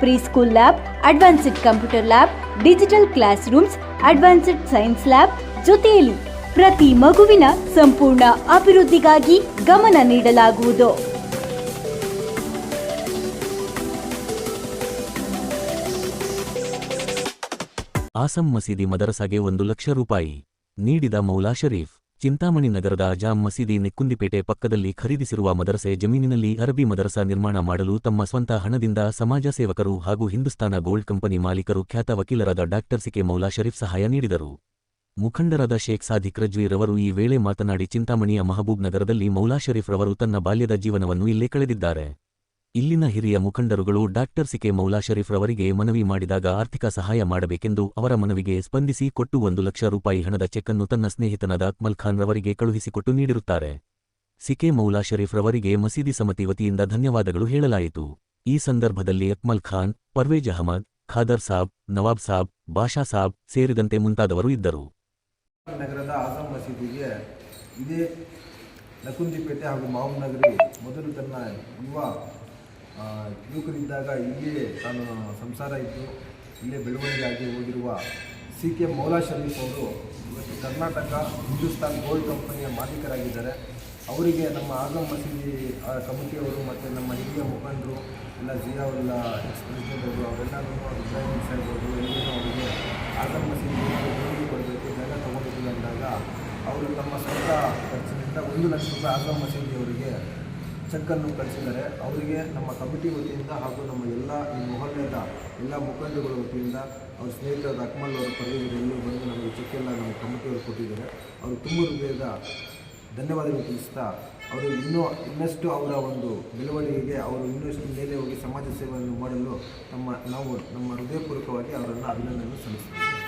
pre school lab advanced computer lab digital classrooms advanced science lab ಜೊತೆಯಲ್ಲಿ ಪ್ರತಿ ಮಗುವಿನ ಸಂಪೂರ್ಣ ಅಭಿವೃದ್ಧಿಗಾಗಿ ಗಮನ ನೀಡಲಾಗುವುದು. ಆಸಂ ಮಸೀದಿ ಮದರಸಾಗೆ ಒಂದು ಲಕ್ಷ ರೂಪಾಯಿ ನೀಡಿದ ಮೌಲಾ ಶರೀಫ್. ಚಿಂತಾಮಣಿ ನಗರದ ಜಾಮ್ ಮಸೀದಿ ನಿಕ್ಕುಂದಿಪೇಟೆ ಪಕ್ಕದಲ್ಲಿ ಖರೀದಿಸಿರುವ ಮದರಸೆ ಜಮೀನಿನಲ್ಲಿ ಅರಬಿ ಮದರಸ ನಿರ್ಮಾಣ ಮಾಡಲು ತಮ್ಮ ಸ್ವಂತ ಹಣದಿಂದ ಸಮಾಜ ಸೇವಕರು ಹಾಗೂ ಹಿಂದೂಸ್ತಾನ ಗೋಲ್ಡ್ ಕಂಪನಿ ಮಾಲೀಕರು ಖ್ಯಾತ ವಕೀಲರಾದ ಡಾಕ್ಟರ್ ಸಿಕೆ ಮೌಲಾ ಶರೀಫ್ ಸಹಾಯ ನೀಡಿದರು. ಮುಖಂಡರಾದ ಶೇಖ್ ಸಾದಿಕ್ ರಜ್ವೀರ್ ರವರು ಈ ವೇಳೆ ಮಾತನಾಡಿ ಚಿಂತಾಮಣಿಯ ಮಹಬೂಬ್ ನಗರದಲ್ಲಿ ಮೌಲಾ ಶರೀಫ್ ರವರು ತನ್ನ ಬಾಲ್ಯದ ಜೀವನವನ್ನು ಇಲ್ಲೇ ಕಳೆದಿದ್ದಾರೆ. ಇಲ್ಲಿನ ಹಿರಿಯ ಮುಖಂಡರುಗಳು ಡಾಕ್ಟರ್ ಸಿಕೆ ಮೌಲಾ ಶರೀಫ್ ರವರಿಗೆ ಮನವಿ ಮಾಡಿದಾಗ ಆರ್ಥಿಕ ಸಹಾಯ ಮಾಡಬೇಕೆಂದು ಅವರ ಮನವಿಗೆ ಸ್ಪಂದಿಸಿ ಕೊಟ್ಟು ಒಂದು ಲಕ್ಷ ರೂಪಾಯಿ ಹಣದ ಚೆಕ್ ಅನ್ನು ತನ್ನ ಸ್ನೇಹಿತನಾದ ಅಕ್ಮಲ್ ಖಾನ್ ರವರಿಗೆ ಕಳುಹಿಸಿಕೊಟ್ಟು ನೀಡಿರುತ್ತಾರೆ. ಸಿಕೆ ಮೌಲಾ ಶರೀಫ್ ರವರಿಗೆ ಮಸೀದಿ ಸಮಿತಿ ವತಿಯಿಂದ ಧನ್ಯವಾದಗಳು ಹೇಳಲಾಯಿತು. ಈ ಸಂದರ್ಭದಲ್ಲಿ ಅಕ್ಮಲ್ ಖಾನ್, ಪರ್ವೇಜ್ ಅಹಮದ್, ಖಾದರ್ ಸಾಬ್, ನವಾಬ್ ಸಾಬ್, ಬಾಷಾ ಸಾಬ್ ಸೇರಿದಂತೆ ಮುಂತಾದವರು ಇದ್ದರು. ನಗರದ ಮಸೀದಿಗೆ ಇದೇ ನಕುಂದಿಪೇಟೆ ಹಾಗೂ ಮಾವು ನಗರಿ ಮೊದಲು ತನ್ನ ಯುವ ಯುವಕರಿದ್ದಾಗ ಇಲ್ಲಿಯೇ ತಾನು ಸಂಸಾರ ಇದ್ದು ಇಲ್ಲೇ ಬೆಳವಣಿಗೆಯಾಗಿ ಹೋಗಿರುವ ಸಿ ಕೆ ಮೌಲಾ ಶರೀಫ್ ಅವರು ಇವತ್ತು ಕರ್ನಾಟಕ ಹಿಂದೂಸ್ತಾನ್ ಗೋಲ್ಡ್ ಕಂಪನಿಯ ಮಾಲೀಕರಾಗಿದ್ದಾರೆ. ಅವರಿಗೆ ನಮ್ಮ ಆಗಮ ಮಸೀದಿ ಕಮಿಟಿಯವರು ಮತ್ತು ನಮ್ಮ ಹಿರಿಯ ಮುಖಂಡರು ಎಲ್ಲ ಜಿಯಾವುಲ್ಲಾ ಎಕ್ಸ್ ಪ್ರೆಸಿಡೆಂಟ್ ಅವರು ಅವರೆಲ್ಲರೂ ಇಬ್ರಾಹಿಂ ಎಲ್ಲರೂ ಅವರಿಗೆ ಆಗಮ್ ಮಸೀದಿ ದೇಣಿಗೆ ಕೊಡಬೇಕು, ಜಾಗ ತಗೊಂಡಿದ್ದೀವಿ ಅಂದಾಗ ಅವರು ತಮ್ಮ ಸ್ವಂತ ಖರ್ಚಿನಿಂದ ಒಂದು ಲಕ್ಷ ರೂಪಾಯಿ ಆಗಮ ಮಸೀದಿಯವರಿಗೆ ಚೆಕ್ಕನ್ನು ಕಳಿಸಿದರೆ ಅವರಿಗೆ ನಮ್ಮ ಕಮಿಟಿ ವತಿಯಿಂದ ಹಾಗೂ ನಮ್ಮ ಎಲ್ಲ ಈ ಮೊಹಲ್ಯದ ಎಲ್ಲ ಮುಖಂಡಗಳ ವತಿಯಿಂದ ಅವ್ರ ಸ್ನೇಹಿತರಾದ ಅಕ್ಮಲ್ ಅವರ ಪರ್ವೇಜರು ಎಲ್ಲರೂ ಬಂದು ನಮಗೆ ಚೆಕ್ಕೆಲ್ಲ ನಮ್ಮ ಕಮಿಟಿಯವರು ಕೊಟ್ಟಿದ್ದಾರೆ. ಅವರು ತುಂಬ ಹೃದಯದ ಧನ್ಯವಾದಗಳು ತಿಳಿಸ್ತಾ ಅವರು ಇನ್ನೂ ಇನ್ನಷ್ಟು ಅವರ ಒಂದು ಬೆಳವಣಿಗೆಗೆ ಅವರು ಇನ್ನಷ್ಟು ಮೇಲೆ ಹೋಗಿ ಸಮಾಜ ಸೇವೆಯನ್ನು ಮಾಡಲು ನಮ್ಮ ನಾವು ನಮ್ಮ ಹೃದಯಪೂರ್ವಕವಾಗಿ ಅವರನ್ನು ಅಭಿನಂದನೆ ಸಲ್ಲಿಸ್ತೀವಿ.